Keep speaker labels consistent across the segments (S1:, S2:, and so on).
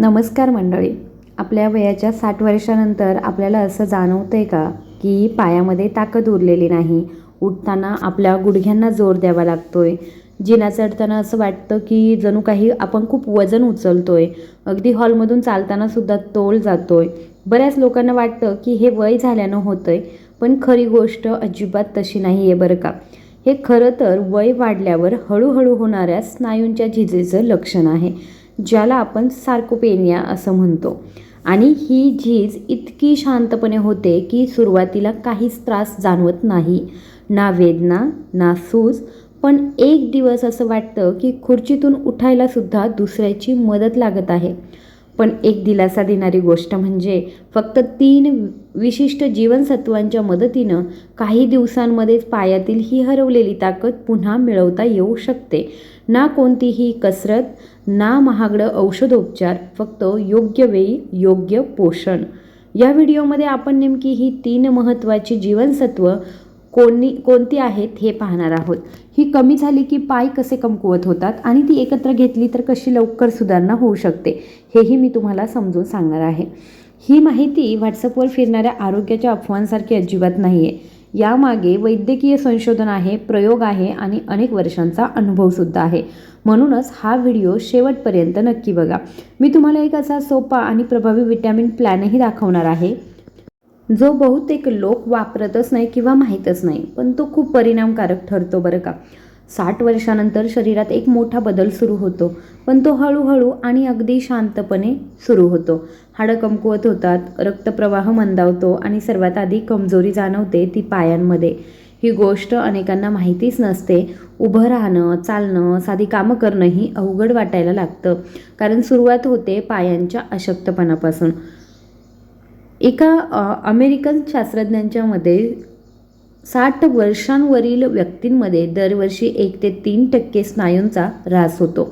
S1: नमस्कार मंडळी. आपल्या वयाच्या साठ वर्षानंतर आपल्याला असं जाणवतं आहे का की पायामध्ये ताकद उरलेली नाही? उठताना आपल्या गुडघ्यांना जोर द्यावा लागतो आहे जिना चढताना असं वाटतं की जणू काही आपण खूप वजन उचलतो आहे अगदी हॉलमधून चालतानासुद्धा तोल जातो आहे बऱ्याच लोकांना वाटतं की हे वय झाल्यानं होतं आहे पण खरी गोष्ट अजिबात तशी नाही आहे बरं का. हे खरं तर वय वाढल्यावर हळूहळू होणाऱ्या स्नायूंच्या झिजेचं लक्षण आहे. ज्याला आपण सार्कोपेनिया असं म्हणतो. आणि ही झीज इतकी शांतपणे होते की सुरुवातीला काहीच त्रास जाणवत नाही. ना वेदना ना सूज पण एक दिवस असं वाटतं की खुर्चीतून उठायलासुद्धा दुसऱ्याची मदत लागत आहे. पण एक दिलासा देणारी गोष्ट म्हणजे फक्त तीन विशिष्ट जीवनसत्वांच्या मदतीनं काही दिवसांमध्येच पायातील ही हरवलेली ताकद पुन्हा मिळवता येऊ शकते. ना कोणतीही कसरत ना महागडं औषधोपचार फक्त योग्य वेळी योग्य पोषण. या व्हिडिओमध्ये आपण नेमकी ही तीन महत्त्वाची जीवनसत्व कोणी कोणती आहेत हे पाहणार आहोत. ही कमी झाली की पाय कसे कमकुवत होतात आणि ती एकत्र घेतली तर कशी लवकर सुधारणा होऊ शकते हेही मी तुम्हाला समजून सांगणार आहे. ही माहिती व्हॉट्सअपवर फिरणाऱ्या आरोग्याच्या अफवांसारखी अजिबात नाही आहे यामागे वैद्यकीय संशोधन आहे प्रयोग आहे आणि अनेक वर्षांचा अनुभवसुद्धा आहे. म्हणूनच हा व्हिडिओ शेवटपर्यंत नक्की बघा. मी तुम्हाला एक असा सोपा आणि प्रभावी विटॅमिन प्लॅनही दाखवणार आहे. जो बहुतेक लोक वापरतच नाही किंवा माहीतच नाही पण तो खूप परिणामकारक ठरतो बरं का. साठ वर्षानंतर शरीरात एक मोठा बदल सुरू होतो पण तो हळूहळू आणि अगदी शांतपणे सुरू होतो. हाडं कमकुवत होतात रक्तप्रवाह मंदावतो आणि सर्वात आधी कमजोरी जाणवते ती पायांमध्ये. ही गोष्ट अनेकांना माहितीच नसते. उभं राहणं चालणं साधी कामं करणंही अवघड वाटायला लागतं कारण सुरुवात होते पायांच्या अशक्तपणापासून. एका अमेरिकन शास्त्रज्ञांच्या मते साठ वर्षांवरील व्यक्तींमध्ये दरवर्षी एक ते तीन टक्के स्नायूंचा ऱ्हास होतो.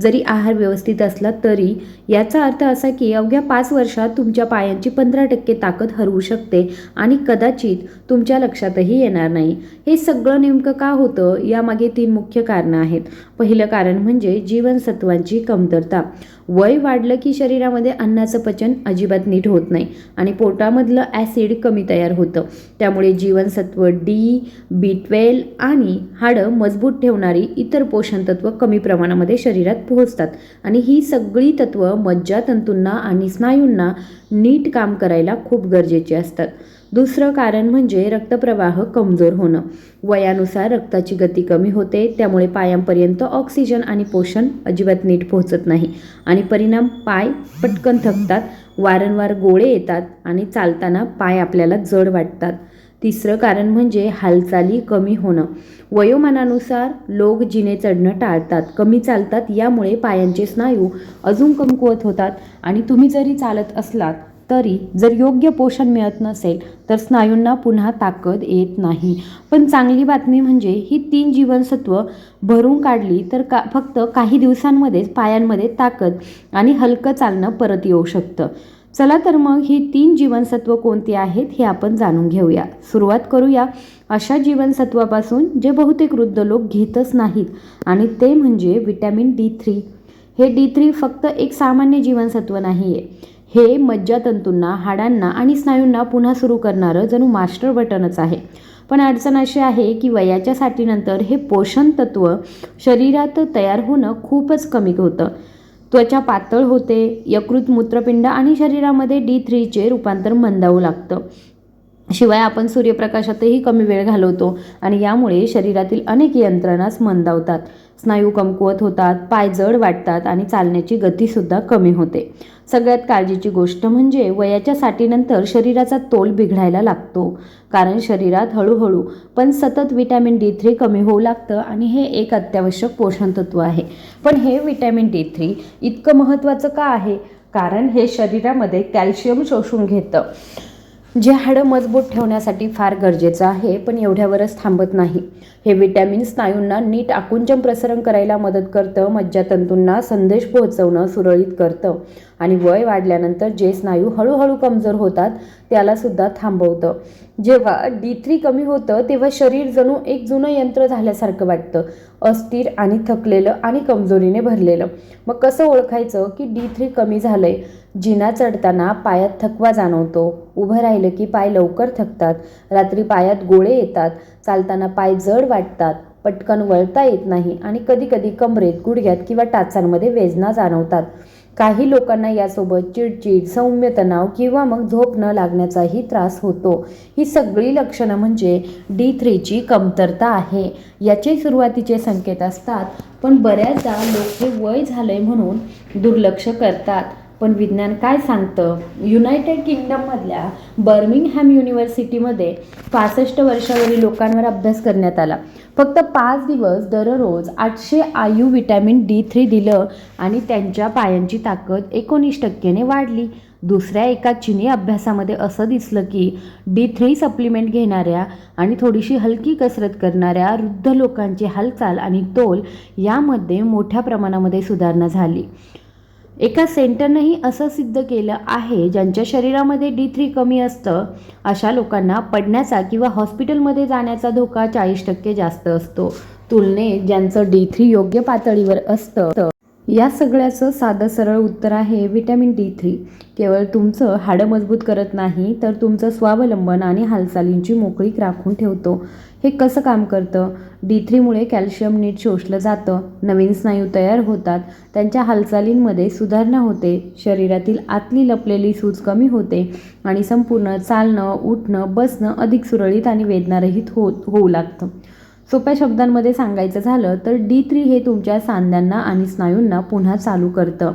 S1: जरी आहार व्यवस्थित असला तरी याचा अर्थ असा की अवघ्या पाच वर्षात तुमच्या पायांची पंधरा टक्के ताकद हरवू शकते आणि कदाचित तुमच्या लक्षातही येणार नाही. हे सगळं नेमकं का होतं? यामागे तीन मुख्य कारणं आहेत. पहिलं कारण म्हणजे जीवनसत्वांची कमतरता. वय वाढलं की शरीरामध्ये अन्नाचं पचन अजिबात नीट होत नाही आणि पोटामधलं ॲसिड कमी तयार होतं. त्यामुळे जीवनसत्व डी बी ट्वेल्व आणि हाडं मजबूत ठेवणारी इतर पोषणतत्व कमी प्रमाणामध्ये शरीरात पोहोचतात. आणि ही सगळी तत्त्वं मज्जातंतूंना आणि स्नायूंना नीट काम करायला खूप गरजेची असतात. दुसरं कारण म्हणजे रक्तप्रवाह कमजोर होणं. वयानुसार रक्ताची गती कमी होते त्यामुळे पायांपर्यंत ऑक्सिजन आणि पोषण अजिबात नीट पोहोचत नाही. आणि परिणाम पाय पटकन थकतात वारंवार गोळे येतात आणि चालताना पाय आपल्याला जड वाटतात. तिसरं कारण म्हणजे हालचाली कमी होणं. वयोमानानुसार लोक जिने चढणं टाळतात कमी चालतात यामुळे पायांचे स्नायू अजून कमकुवत होतात. आणि तुम्ही जरी चालत असलात तरी जर योग्य पोषण मिळत नसेल तर स्नायूंना पुन्हा ताकद येत नाही. पण चांगली बातमी म्हणजे ही तीन जीवनसत्व भरून काढली तर का फक्त काही दिवसांमध्येच पायांमध्ये ताकद आणि हलकं चालणं परत येऊ शकतं. चला तर मग ही तीन जीवनसत्व कोणती आहेत हे आपण जाणून घेऊया. सुरुवात करूया. अशा जीवनसत्वापासून जे बहुतेक वृद्ध लोक घेतच नाहीत आणि ते म्हणजे विटॅमिन डी थ्री. हे डी थ्री फक्त एक सामान्य जीवनसत्व नाही आहे हे मज्जातंतूंना हाडांना आणि स्नायूंना पुन्हा सुरू करणारं जणू मास्टर बटनच आहे. पण अडचण अशी आहे की वयाच्या साठीनंतर हे पोषण तत्व शरीरात तयार होणं खूपच कमी होतं. त्वचा पातळ होते यकृत मूत्रपिंड आणि शरीरामध्ये डी थ्रीचे रूपांतर मंदावू लागतं. शिवाय आपण सूर्यप्रकाशातही कमी वेळ घालवतो आणि यामुळे शरीरातील अनेक यंत्रणाच मंदावतात. स्नायू कमकुवत होतात पाय जड वाटतात आणि चालण्याची गतीसुद्धा कमी होते. सगळ्यात काळजीची गोष्ट म्हणजे वयाच्या साठीनंतर शरीराचा तोल बिघडायला लागतो. कारण शरीरात हळूहळू पण सतत विटॅमिन डी थ्री कमी होऊ लागतं आणि हे एक अत्यावश्यक पोषण तत्व आहे. पण हे विटॅमिन डी थ्री इतकं महत्त्वाचं का आहे? कारण हे शरीरामध्ये कॅल्शियम शोषून घेतं. जे हाडं मजबूत ठेवण्यासाठी फार गरजेचं आहे पण एवढ्यावरच थांबत नाही. हे विटॅमिन स्नायूंना नीट आकुंचन प्रसरण करायला मदत करतं मज्जातंतूंना संदेश पोहोचवणं सुरळीत करतं आणि वय वाढल्यानंतर जे स्नायू हळूहळू कमजोर होतात त्यालासुद्धा थांबवतं. जेव्हा डी थ्री कमी होतं तेव्हा शरीर जणू एक जुनं यंत्र झाल्यासारखं वाटतं. अस्थिर आणि थकलेलं आणि कमजोरीने भरलेलं. मग कसं ओळखायचं की डी थ्री कमी झालंय? जिना चढताना पायात थकवा जाणवतो. उभं राहिलं की पाय लवकर थकतात. रात्री पायात गोळे येतात. चालताना पाय जड वाटतात. पटकन वळता येत नाही आणि कधीकधी कमरेत गुडघ्यात किंवा टाचांमध्ये वेदना जाणवतात. काही लोकांना यासोबत चिडचिड सौम्य तणाव किंवा मग झोप न लागण्याचाही त्रास होतो. ही सगळी लक्षणं म्हणजे डी थ्रीची कमतरता आहे. याचे सुरुवातीचे संकेत असतात पण बऱ्याचदा लोक हे वय झालंय म्हणून दुर्लक्ष करतात. पण विज्ञान काय सांगतं? युनायटेड किंगडममधल्या बर्मिंगहॅम युनिव्हर्सिटीमध्ये पासष्ट वर्षावरील लोकांवर अभ्यास करण्यात आला. फक्त पाच दिवस दररोज आठशे आयू विटॅमिन डी थ्री दिलं आणि त्यांच्या पायांची ताकद एकोणीस टक्क्याने वाढली. दुसऱ्या एका चिनी अभ्यासामध्ये असं दिसलं की डी थ्री सप्लिमेंट घेणाऱ्या आणि थोडीशी हलकी कसरत करणाऱ्या वृद्ध लोकांची हालचाल आणि तोल यामध्ये मोठ्या प्रमाणामध्ये सुधारणा झाली. एका सेंटरनंही असं सिद्ध केलं आहे ज्यांच्या शरीरामध्ये डी थ्री कमी असतं अशा लोकांना पडण्याचा किंवा हॉस्पिटलमध्ये जाण्याचा धोका चाळीस टक्के जास्त असतो. तुलनेत ज्यांचं डी थ्री योग्य पातळीवर असतं या सगळ्याचं साधं सरळ उत्तर आहे व्हिटॅमिन डी थ्री. केवळ तुमचं हाडं मजबूत करत नाही तर तुमचं स्वावलंबन आणि हालचालींची मोकळीक राखून ठेवतो. हे कसं काम करतं? डी थ्रीमुळे कॅल्शियम नीट शोषलं जातं. नवीन स्नायू तयार होतात. त्यांच्या हालचालींमध्ये सुधारणा होते. शरीरातील आतली लपलेली सूज कमी होते आणि संपूर्ण चालणं उठणं बसणं अधिक सुरळीत आणि वेदनारहित हो होऊ लागतं. सोप्या शब्दांमध्ये सांगायचं झालं तर डी थ्री हे तुमच्या सांध्यांना आणि स्नायूंना पुन्हा चालू करतं.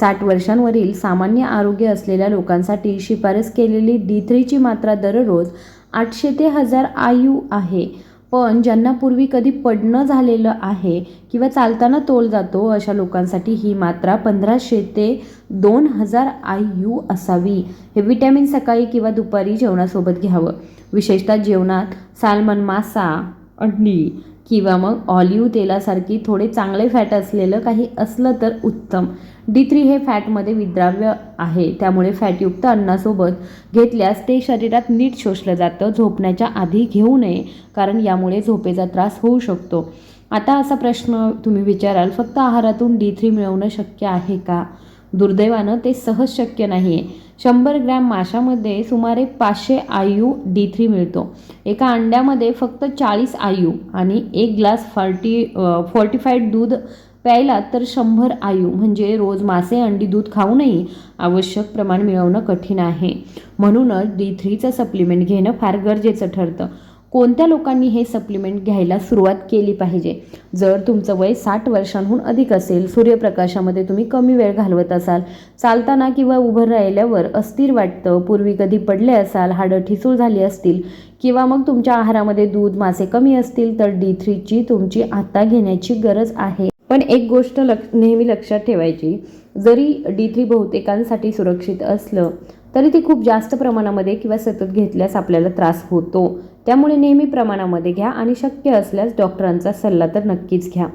S1: साठ वर्षांवरील सामान्य आरोग्य असलेल्या लोकांसाठी शिफारस केलेली डी थ्रीची मात्रा दररोज आठशे ते हजार आयू आहे. पण ज्यांना पूर्वी कधी पडणं झालेलं आहे किंवा चालताना तोल जातो अशा लोकांसाठी ही मात्रा पंधराशे ते दोन हजार आय यू असावी. हे विटॅमिन सकाळी किंवा दुपारी जेवणासोबत घ्यावं. विशेषतः जेवणात सालमन मासा अंडी किंवा मग ऑलिव्ह तेलासारखी थोडे चांगले फॅट असलेलं काही असलं तर उत्तम. डी थ्री हे फॅटमध्ये विद्राव्य आहे. त्यामुळे फॅटयुक्त अन्नासोबत घेतल्यास ते शरीरात नीट शोषलं जातं. झोपण्याच्या आधी घेऊ नये कारण यामुळे झोपेचा त्रास होऊ शकतो. आता असा प्रश्न तुम्ही विचाराल फक्त आहारातून डी थ्री मिळवणं शक्य आहे का? दुर्दैवानं ते सहज शक्य नाही आहे शंभर ग्रॅम माशामध्ये सुमारे पाचशे आयू डी थ्री मिळतो. एका अंड्यामध्ये फक्त चाळीस आयू आणि एक ग्लास फॉर्टी फॉर्टिफाईड दूध प्यायला तर शंभर आयू म्हणजे रोज मासे अंडी दूध खाऊनही आवश्यक प्रमाण मिळवणं कठीण आहे. म्हणूनच डी थ्रीचं सप्लिमेंट घेणं फार गरजेचं ठरतं. कोणत्या लोकांनी हे सप्लिमेंट घ्यायला सुरुवात केली पाहिजे? जर तुमचं वय साठ वर्षांहून अधिक असेल सूर्यप्रकाशामध्ये तुम्ही कमी वेळ घालवत असाल चालताना किंवा उभं राहिल्यावर अस्थिर वाटतं पूर्वी कधी पडले असाल हाडं ठिसूळ झाली असतील किंवा मग तुमच्या आहारामध्ये दूध मासे कमी असतील तर डी थ्रीची तुमची आता घेण्याची गरज आहे. पण एक गोष्ट लक्ष नेहमी लक्षात ठेवायची जरी डी थ्री बहुतेकांसाठी सुरक्षित असलं तरी ती खूप जास्त प्रमाणामध्ये किंवा सतत घेतल्यास आपल्याला त्रास होतो. त्यामुळे नेहमी प्रमाणामध्ये घ्या आणि शक्य असल्यास डॉक्टरांचा सल्ला तर नक्कीच घ्या.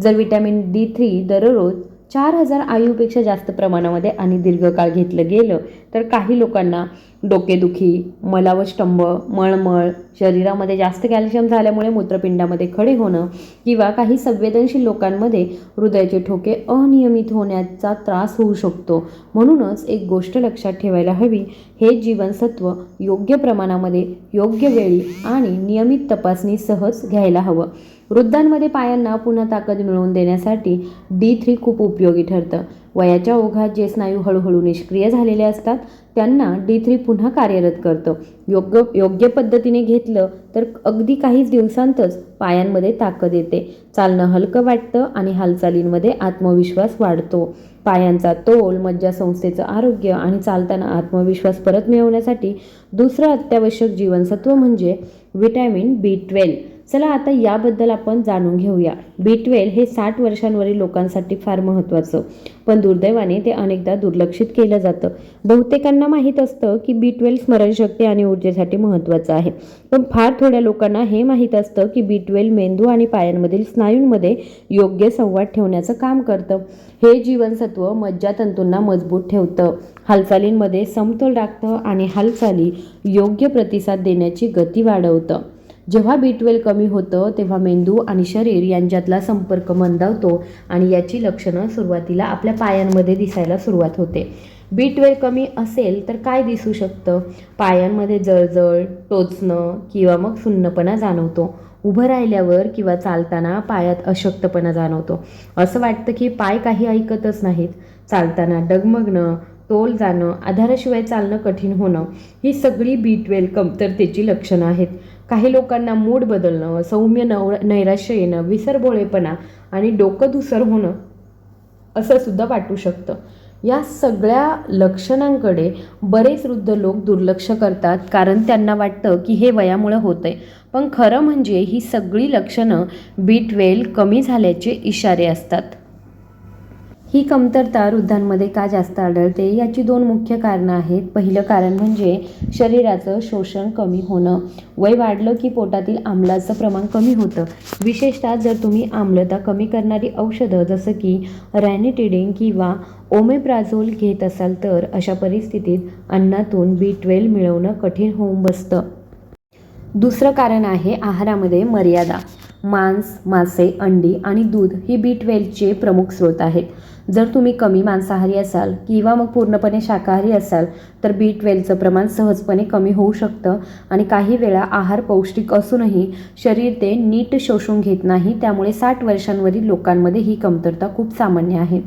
S1: जर विटॅमिन डी थ्री दररोज चार हजार आयूपेक्षा जास्त प्रमाणामध्ये आणि दीर्घकाळ घेतलं गेलं तर काही लोकांना डोकेदुखी मलावष्टंभ मळमळ शरीरामध्ये जास्त कॅल्शियम झाल्यामुळे मूत्रपिंडामध्ये खडे होणं किंवा काही संवेदनशील लोकांमध्ये हृदयाचे ठोके अनियमित होण्याचा त्रास होऊ शकतो. म्हणूनच एक गोष्ट लक्षात ठेवायला हवी हे जीवनसत्व योग्य प्रमाणामध्ये योग्य वेळी आणि नियमित तपासणी सहज घ्यायला हवं. वृद्धांमध्ये पायांना पुन्हा ताकद मिळवून देण्यासाठी डी थ्री खूप उपयोगी ठरतं. वयाच्या ओघात जे स्नायू हळूहळू निष्क्रिय झालेले असतात त्यांना डी थ्री पुन्हा कार्यरत करतं. योग्य योग्य पद्धतीने घेतलं तर अगदी काहीच दिवसांतच पायांमध्ये ताकद येते. चालणं हलकं वाटतं आणि हालचालींमध्ये आत्मविश्वास वाढतो. पायांचा तोल मज्जासंस्थेचं आरोग्य आणि चालताना आत्मविश्वास परत मिळवण्यासाठी दुसरं अत्यावश्यक जीवनसत्व म्हणजे व्हिटॅमिन बी ट्वेल्व. चला आता याबद्दल आपण जाणून घेऊया. बी ट्वेल्व हे साठ वर्षांवरील लोकांसाठी फार महत्त्वाचं. पण दुर्दैवाने ते अनेकदा दुर्लक्षित केलं जातं. बहुतेकांना माहीत असतं की बी ट्वेल्व स्मरणशक्ती आणि ऊर्जेसाठी महत्त्वाचं आहे. पण फार थोड्या लोकांना हे माहीत असतं की बी ट्वेल्व मेंदू आणि पायांमधील स्नायूंमध्ये योग्य संवाद ठेवण्याचं काम करतं. हे जीवनसत्व मज्जातंतूंना मजबूत ठेवतं. हालचालींमध्ये समतोल राखतं आणि हालचाली योग्य प्रतिसाद देण्याची गती वाढवतं. जेव्हा बी ट्वेल्व कमी होतं तेव्हा मेंदू आणि शरीर यांच्यातला संपर्क मंदावतो आणि याची लक्षणं सुरुवातीला आपल्या पायांमध्ये दिसायला सुरुवात होते. बी ट्वेल्व कमी असेल तर काय दिसू शकतं? पायांमध्ये जळजळ टोचणं किंवा मग सुन्नपणा जाणवतो. उभं राहिल्यावर किंवा चालताना पायात अशक्तपणा जाणवतो. असं वाटतं की पाय काही ऐकतच नाहीत. चालताना डगमगणं तोल जाणं आधाराशिवाय चालणं कठीण होणं ही सगळी बी ट्वेल्व कमतरतेची लक्षणं आहेत. काही लोकांना मूड बदलणं सौम्य नव नैराश्य येणं विसरभोळेपणा आणि डोकं धुसर होणं असं सुद्धा वाटू शकतं. या सगळ्या लक्षणांकडे बरेच वृद्ध लोक दुर्लक्ष करतात कारण त्यांना वाटतं की हे वयामुळं होतं आहे पण खरं म्हणजे ही सगळी लक्षणं बीटवेल कमी झाल्याचे इशारे असतात. ही कमतरता वृद्धांमध्ये का जास्त आढळते याची दोन मुख्य कारणं आहेत. पहिलं कारण म्हणजे शरीराचं शोषण कमी होणं. वय वाढलं की पोटातील आम्लाचं प्रमाण कमी होतं. विशेषतः जर तुम्ही आम्लता कमी करणारी औषधं जसं की रॅनिटिडिंग किंवा ओमेप्राझोल घेत असाल तर अशा परिस्थितीत अन्नातून बी ट्वेल्व मिळवणं कठीण होऊन बसतं. दुसरं कारण आहे आहारामध्ये मर्यादा. मांस मासे अंडी आणि दूध ही बी ट्वेल्वचे प्रमुख स्रोत आहेत. जर तुम्ही कमी मांसाहारी असाल किंवा मग पूर्णपणे शाकाहारी असाल तर बी ट्वेल्वचं प्रमाण सहजपणे कमी होऊ शकतं आणि काही वेळा आहार पौष्टिक असूनही शरीर ते नीट शोषून घेत नाही त्यामुळे साठ वर्षांवरील लोकांमध्ये ही कमतरता खूप सामान्य आहे.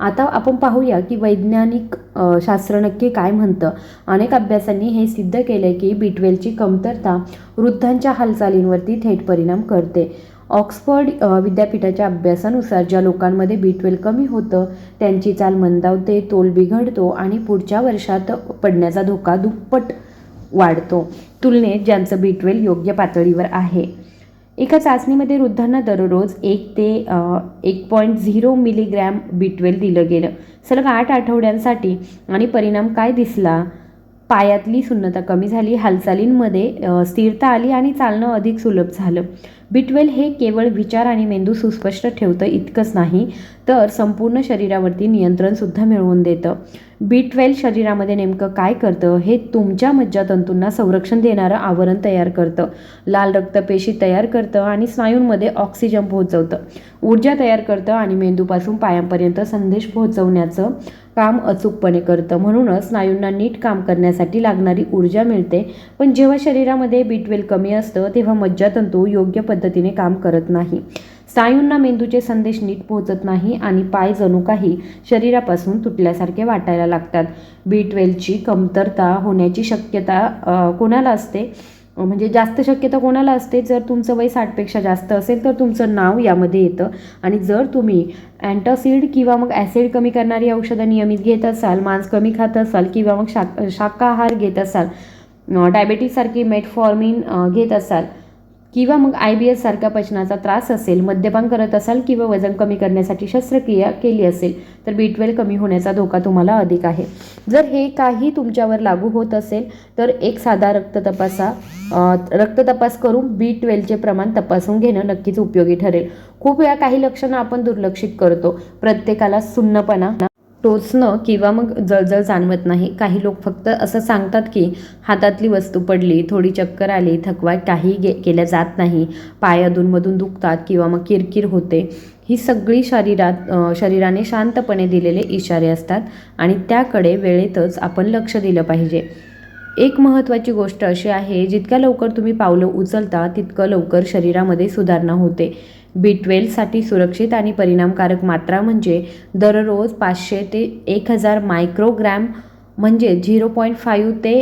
S1: आता आपण पाहूया की वैज्ञानिक शास्त्र नक्की काय म्हणतं. अनेक अभ्यासांनी हे सिद्ध केले की बी ट्वेल्वची कमतरता वृद्धांच्या हालचालींवरती थेट परिणाम करते. ऑक्सफर्ड विद्यापीठाच्या अभ्यासानुसार ज्या लोकांमध्ये बी ट्वेल्व कमी होतं त्यांची चाल मंदावते तोल बिघडतो आणि पुढच्या वर्षात पडण्याचा धोका दुप्पट वाढतो. तुलनेत ज्यांचं बी ट्वेल्व योग्य पातळीवर आहे. एका चाचणीमध्ये वृद्धांना दररोज एक ते एक point zero milligram B twelve दिलं गेलं. सलग आठ आठवड्यांसाठी आणि परिणाम काय दिसला? पायातली सुन्नता कमी झाली हालचालींमध्ये स्थिरता आली आणि चालणं अधिक सुलभ झालं. बी हे केवळ विचार आणि मेंदू सुस्पष्ट ठेवतं इतकंच नाही तर संपूर्ण शरीरावरती नियंत्रणसुद्धा मिळवून देतं. बिटवेल शरीरामध्ये नेमकं काय करतं हे तुमच्या मज्जातंतूंना संरक्षण देणारं आवरण तयार करतं. लाल रक्तपेशी तयार करतं आणि स्नायूंमध्ये ऑक्सिजन पोहोचवतं. ऊर्जा तयार करतं आणि मेंदूपासून पायांपर्यंत संदेश पोहोचवण्याचं काम अचूकपणे करतं. म्हणूनच स्नायूंना नीट काम करण्यासाठी लागणारी ऊर्जा मिळते. पण जेव्हा शरीरामध्ये बीटवेल कमी असतं तेव्हा मज्जातंतू योग्य पद्धतीने काम करत नाही. स्नायूंना मेंदूचे संदेश नीट पोहोचत नाही आणि पाय जणू काही शरीरापासून तुटल्यासारखे वाटायला लागतात. बी ट्वेल्वची कमतरता होण्याची शक्यता कोणाला असते? म्हणजे जास्त शक्यता कोणाला असते? जर तुमचं वय साठपेक्षा जास्त असेल तर तुमचं नाव यामध्ये येतं. आणि जर तुम्ही अँटासिड किंवा मग ॲसिड कमी करणारी औषधं नियमित घेत असाल मांस कमी खात असाल किंवा मग शाक शाकाहार घेत असाल डायबेटीससारखी मेटफॉर्मिन घेत असाल किंवा मग आय बी एस सारख्या पचनाचा त्रास असेल मद्यपान करत असाल किंवा वजन कमी करण्यासाठी शस्त्रक्रिया केली असेल तर बी ट्वेल्व कमी होण्याचा धोका तुम्हाला अधिक आहे. जर हे काही तुमच्यावर लागू होत असेल तर एक साधा रक्त तपासा रक्त तपास करून बी ट्वेल्वचे प्रमाण तपासून घेणं नक्कीच उपयोगी ठरेल. खूप वेळा काही लक्षणं आपण दुर्लक्षित करतो. प्रत्येकाला सुन्नपणा टोचणं किंवा मग जळजळ जाणवत नाही. काही लोक फक्त असं सांगतात की हातातली वस्तू पडली थोडी चक्कर आली थकवा काही गे केल्या जात नाही पाय अधूनमधून दुखतात किंवा मग किरकिर होते. ही सगळी शरीरात शरीराने शांतपणे दिलेले इशारे असतात आणि त्याकडे वेळेतच आपण लक्ष दिलं पाहिजे. एक महत्त्वाची गोष्ट अशी आहे जितक्या लवकर तुम्ही पावलं उचलता तितकं लवकर शरीरामध्ये सुधारणा होते. बी ट्वेल्वसाठी सुरक्षित आणि परिणामकारक मात्रा म्हणजे दररोज पाचशे ते एक हजार मायक्रोग्रॅम म्हणजे झिरो पॉईंट फाईव्ह ते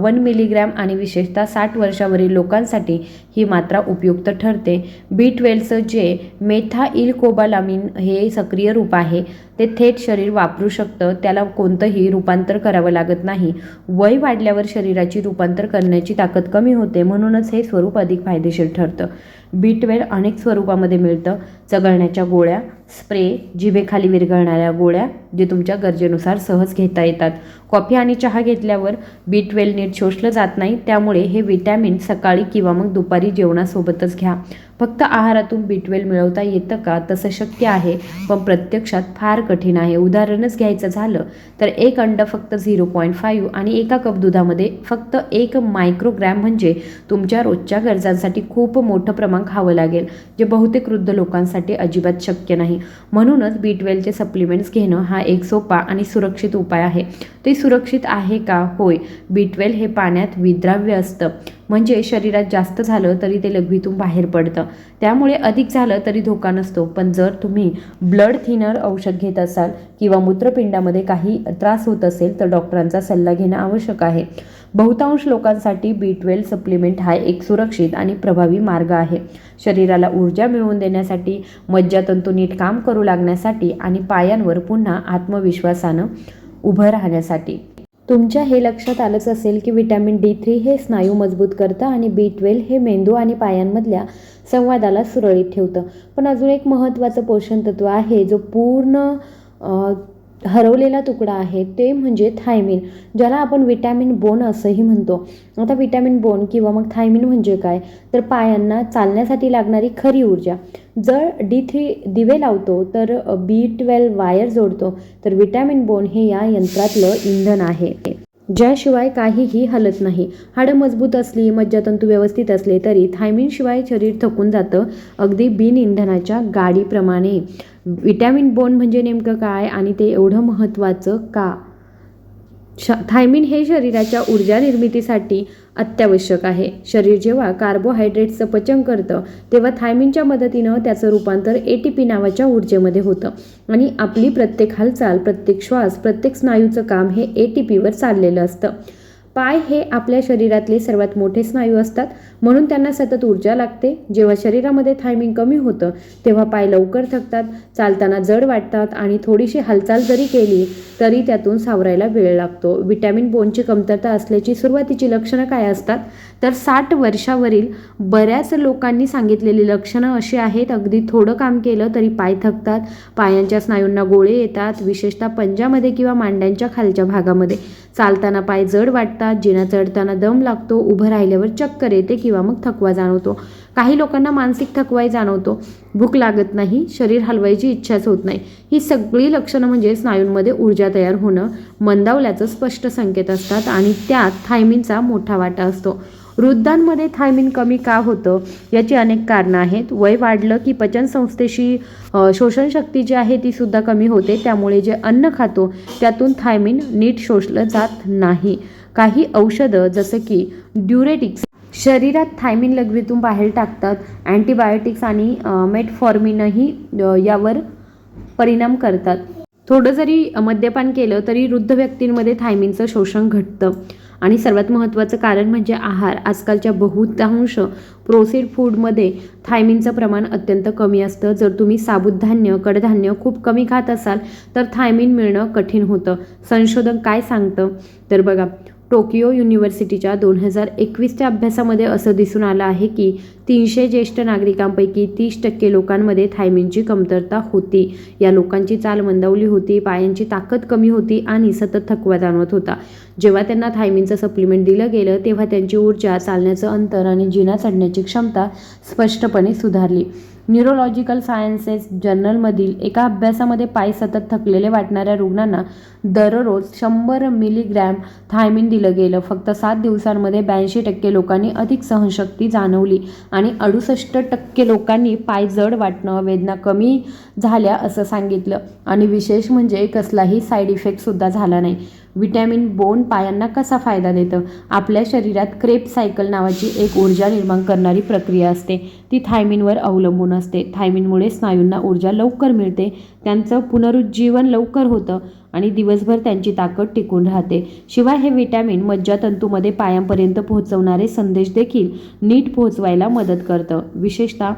S1: वन मिलीग्रॅम आणि विशेषतः साठ वर्षावरील लोकांसाठी ही मात्रा उपयुक्त ठरते. बी ट्वेल्वचं जे मेथाइल कोबालामिन हे सक्रिय रूप आहे ते थेट शरीर वापरू शकतं त्याला कोणतंही रूपांतर करावं लागत नाही. वय वाढल्यावर शरीराची रूपांतर करण्याची ताकद कमी होते म्हणूनच हे स्वरूप अधिक फायदेशीर ठरतं. बी ट्वेल्व अनेक स्वरूपामध्ये मिळतं. चघळण्याच्या गोळ्या स्प्रे जिभेखाली विरघळणाऱ्या गोळ्या जे तुमच्या गरजेनुसार सहज घेता येतात. कॉफी आणि चहा घेतल्यावर बी ट्वेल्व नीट शोषलं जात नाही त्यामुळे हे विटॅमिन सकाळी किंवा मग दुपारी जेवणासोबतच घ्या. फक्त आहारातून बी ट्वेल्व मिळवता येतं का? तसं शक्य आहे. पण प्रत्यक्षात फार कठीण आहे. उदाहरणच घ्यायचं झालं तर एक अंड फक्त झिरो पॉईंट फाईव्ह आणि एका कप दुधामध्ये फक्त एक मायक्रोग्रॅम म्हणजे तुमच्या रोजच्या गरजांसाठी खूप मोठं प्रमाण खावं लागेल जे बहुतेक वृद्ध लोकांसाठी अजिबात शक्य नाही. म्हणूनच बी ट्वेल्वचे सप्लिमेंट्स घेणं हा एक सोपा आणि सुरक्षित उपाय आहे. ते सुरक्षित आहे का? होय. बी ट्वेल्व हे पाण्यात विद्राव्य असतं. म्हणजे शरीरात जास्त झालं तरी ते लघवीतून बाहेर पडतं. त्यामुळे अधिक झालं तरी धोका नसतो. पण जर तुम्ही ब्लड थिनर औषध घेत असाल किंवा मूत्रपिंडामध्ये काही त्रास होत असेल तर डॉक्टरांचा सल्ला घेणं आवश्यक आहे. बहुतांश लोकांसाठी बी ट्वेल्व सप्लिमेंट हा एक सुरक्षित आणि प्रभावी मार्ग आहे. शरीराला ऊर्जा मिळवून देण्यासाठी मज्जातंतू नीट काम करू लागण्यासाठी आणि पायांवर पुन्हा आत्मविश्वासानं उभं राहण्यासाठी. तुमच्या हे लक्षात आलंच असेल की विटॅमिन डी थ्री हे स्नायू मजबूत करतं आणि बी ट्वेल्व हे मेंदू आणि पायांमधल्या संवादाला सुरळीत ठेवतं. पण अजून एक महत्त्वाचं पोषण तत्व आहे जो पूर्ण हरवलेला तुकडा आहे ते म्हणजे थायमिन ज्याला आपण विटॅमिन बोन असंही म्हणतो. आता विटॅमिन बोन किंवा मग थायमिन म्हणजे काय? तर पायांना चालण्यासाठी लागणारी खरी ऊर्जा. जर डी थ्री दिवे लावतो तर बी ट्वेल्व वायर जोडतो तर विटॅमिन बोन हे या यंत्रातलं इंधन आहे. ज्याशिवाय काहीही हलत नाही. हाडं मजबूत असली मज्जातंतू व्यवस्थित असले तरी थायमिनशिवाय शरीर थकून जातं अगदी बिन इंधनाच्या गाडीप्रमाणे. विटॅमिन बोन म्हणजे नेमकं काय आणि ते एवढं महत्त्वाचं का? श थायमिन हे शरीराच्या ऊर्जा निर्मितीसाठी अत्यावश्यक आहे. शरीर जेव्हा कार्बोहायड्रेट्सचं पचन करतं तेव्हा थायमिनच्या मदतीनं त्याचं रूपांतर ए टी पी नावाच्या ऊर्जेमध्ये होतं. आणि आपली प्रत्येक हालचाल प्रत्येक श्वास प्रत्येक स्नायूचं काम हे ए टी पीवर चाललेलं असतं. पाय हे आपल्या शरीरातले सर्वात मोठे स्नायू असतात. म्हणून त्यांना सतत ऊर्जा लागते. जेव्हा शरीरामध्ये थायमिंग कमी होतं तेव्हा पाय लवकर थकतात चालताना जड वाटतात आणि थोडीशी हालचाल जरी केली तरी त्यातून सावरायला वेळ लागतो. विटॅमिन बोनची कमतरता असल्याची सुरुवातीची लक्षणं काय असतात? तर साठ वर्षावरील बऱ्याच लोकांनी सांगितलेली लक्षणं अशी आहेत. अगदी थोडं काम केलं तरी पाय थकतात. पायांच्या स्नायूंना गोळे येतात. विशेषतः पंजामध्ये किंवा मांड्यांच्या खालच्या भागामध्ये. चालताना पाय जड वाटतात. जिना चढताना दम लागतो. उभं राहिल्यावर चक्कर येते किंवा मग थकवा जाणवतो. काही लोकांना मानसिक थकवाही जाणवतो. भूक लागत नाही. शरीर हलवायची इच्छाच होत नाही. ही सगळी लक्षणं म्हणजे स्नायूंमध्ये ऊर्जा तयार होणं मंदावल्याचं स्पष्ट संकेत असतात आणि त्यात थायमिनचा मोठा वाटा असतो. वृद्धांमध्ये थायमिन कमी का होतं याची अनेक कारणं आहेत. वय वाढलं की पचनसंस्थेशी शोषणशक्ती जी आहे ती सुद्धा कमी होते. त्यामुळे जे अन्न खातो त्यातून थायमिन नीट शोषलं जात नाही. काही औषधं जसं की ड्युरेटिक्स शरीरात थायमिन लघवीतून बाहेर टाकतात. अँटीबायोटिक्स आणि मेटफॉर्मिनही यावर परिणाम करतात. थोडं जरी मद्यपान केलं तरी वृद्ध व्यक्तींमध्ये थायमिनचं शोषण घटतं. आणि सर्वात महत्त्वाचं कारण म्हणजे आहार. आजकालच्या बहुतांश प्रोसेड फूडमध्ये थायमिनचं प्रमाण अत्यंत कमी असतं. जर तुम्ही साबुधान्य कडधान्य खूप कमी खात असाल तर थायमिन मिळणं कठीण होतं. संशोधन काय सांगतं? तर बघा टोकियो युनिव्हर्सिटीच्या दोन हजार एकवीसच्या अभ्यासामध्ये असं दिसून आलं आहे की तीनशे ज्येष्ठ नागरिकांपैकी तीस टक्के लोकांमध्ये थायमिनची कमतरता होती. या लोकांची चाल मंदावली होती पायांची ताकद कमी होती आणि सतत थकवा जाणवत होता. जेव्हा त्यांना थायमिनचं सप्लिमेंट दिलं गेलं तेव्हा त्यांची ऊर्जा चालण्याचं अंतर आणि जिना चढण्याची क्षमता स्पष्टपणे सुधारली. न्यूरोलॉजिकल सायन्सेस जर्नलमधील एका अभ्यासामध्ये पाय सतत थकलेले वाटणाऱ्या रुग्णांना दररोज शंभर मिलीग्रॅम थायमिन दिलं गेलं. फक्त सात दिवसांमध्ये ब्याऐंशी टक्के लोकांनी अधिक सहनशक्ती जाणवली आणि अडुसष्ट टक्के लोकांनी पाय जड वाटणं वेदना कमी झाल्या असं सांगितलं. आणि विशेष म्हणजे कसलाही साईड इफेक्टसुद्धा झाला नाही. विटॅमिन बोन पायांना कसा फायदा देतं? आपल्या शरीरात क्रेप सायकल नावाची एक ऊर्जा निर्माण करणारी प्रक्रिया असते. ती थायमिनवर अवलंबून असते. थायमिनमुळे स्नायूंना ऊर्जा लवकर मिळते. त्यांचं पुनरुज्जीवन लवकर होतं. आणि दिवसभर त्यांची ताकद टिकून राहते. शिवाय हे विटॅमिन मज्जातंतूमध्ये पायांपर्यंत पोहोचवणारे संदेश देखील नीट पोहोचवायला मदत करतं. विशेषतः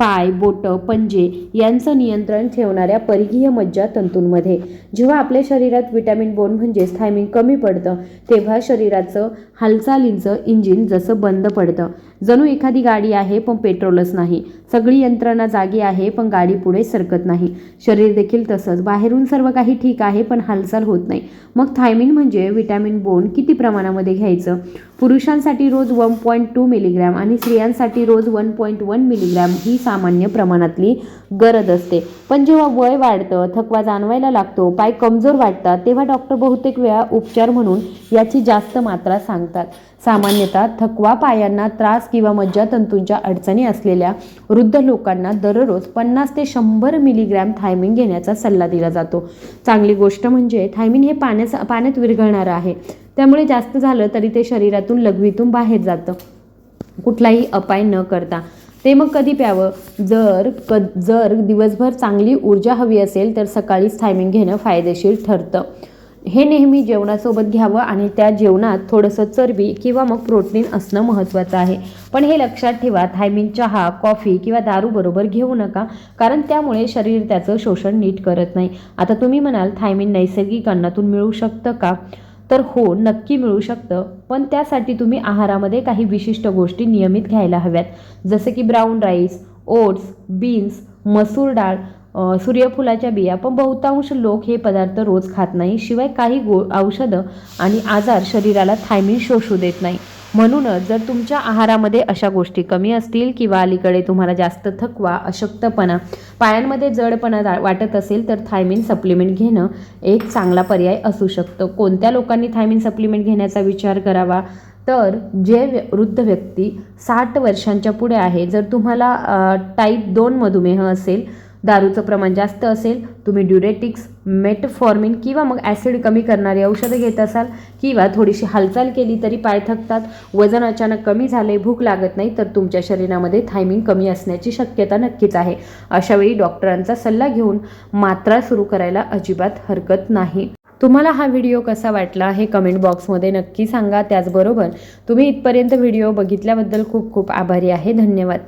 S1: पाय बोटं पंजे यांचं नियंत्रण ठेवणाऱ्या परिघीय मज्जा तंतूंमध्ये. जेव्हा आपल्या शरीरात विटॅमिन बोन म्हणजेच थायमिन कमी पडतं तेव्हा शरीराचं हालचालींचं इंजिन जसं बंद पडतं. जणू एखादी गाडी आहे पण पेट्रोलच नाही. सगळी यंत्रणा जागी आहे पण गाडी पुढे सरकत नाही. शरीर देखील तसंच. बाहेरून सर्व काही ठीक आहे पण हालचाल होत नाही. मग थायमिन म्हणजे विटॅमिन बोन किती प्रमाणामध्ये घ्यायचं? पुरुषांसाठी रोज वन पॉईंट टू मिलीग्रॅम आणि स्त्रियांसाठी रोज वन पॉईंट वन मिलीग्रॅम ही सामान्य प्रमाणातली गरज असते. पण जेव्हा वय वाढतं थकवा जाणवायला लागतो पाय कमजोर वाटतात तेव्हा डॉक्टर बहुतेक वेळा उपचार म्हणून याची जास्त मात्रा सांगतात. सामान्यतः थकवा पायांना त्रास किंवा मज्जातंतूंच्या अडचणी असलेल्या वृद्ध लोकांना दररोज पन्नास ते शंभर मिलीग्रॅम थायमिन घेण्याचा सल्ला दिला जातो. चांगली गोष्ट म्हणजे थायमिन हे पाण्याचा पाण्यात विरघळणारं आहे. त्यामुळे जास्त झालं तरी ते शरीरातून लघवीतून बाहेर जातं. कुठलाही अपाय न करता. ते मग कधी प्यावं? जर क जर दिवसभर चांगली ऊर्जा हवी असेल तर सकाळीच थायमिंग घेणं फायदेशीर ठरतं. हे नेहमी जेवणासोबत घ्यावं आणि त्या जेवणात थोडंसं चरबी किंवा मग प्रोटीन असणं महत्त्वाचं आहे. पण हे लक्षात ठेवा थायमिन चहा कॉफी किंवा दारूबरोबर घेऊ नका कारण त्यामुळे शरीर त्याचं शोषण नीट करत नाही. आता तुम्ही म्हणाल थायमिन नैसर्गिक अन्नातून मिळू शकतं का? तर हो नक्की मिळू शकतं. पण त्यासाठी तुम्ही आहारामध्ये काही विशिष्ट गोष्टी नियमित घ्यायला हव्यात. जसे की ब्राऊन राईस ओट्स बीन्स मसूर डाळ सूर्यफुलाच्या बिया. पण बहुतांश लोक हे पदार्थ रोज खात नाही. शिवाय काही गो औषधं आणि आजार शरीराला थायमिन शोषू देत नाही. म्हणूनच जर तुमच्या आहारामध्ये अशा गोष्टी कमी असतील किंवा अलीकडे तुम्हाला जास्त थकवा अशक्तपणा पायांमध्ये जडपणा वाटत असेल तर थायमिन सप्लिमेंट घेणं एक चांगला पर्याय असू शकतं. कोणत्या लोकांनी थायमिन सप्लिमेंट घेण्याचा विचार करावा? तर जे व्य- वृद्ध व्यक्ती साठ वर्षांच्या पुढे आहे जर तुम्हाला टाईप दोन मधुमेह असेल दारूचं प्रमाण जास्त असेल तुम्ही ड्युरेटिक्स मेटफॉर्मिन किंवा मग ॲसिड कमी करणारी औषधं घेत असाल किंवा थोडीशी हालचाल केली तरी पाय थकतात वजन अचानक कमी झाले भूक लागत नाही तर तुमच्या शरीरामध्ये थायमिन कमी असण्याची शक्यता नक्कीच आहे. अशावेळी डॉक्टरांचा सल्ला घेऊन मात्रा सुरू करायला अजिबात हरकत नाही. तुम्हाला हा व्हिडिओ कसा वाटला हे कमेंट बॉक्समध्ये नक्की सांगा. त्याचबरोबर तुम्ही इथपर्यंत व्हिडिओ बघितल्याबद्दल खूप खूप आभारी आहे. धन्यवाद.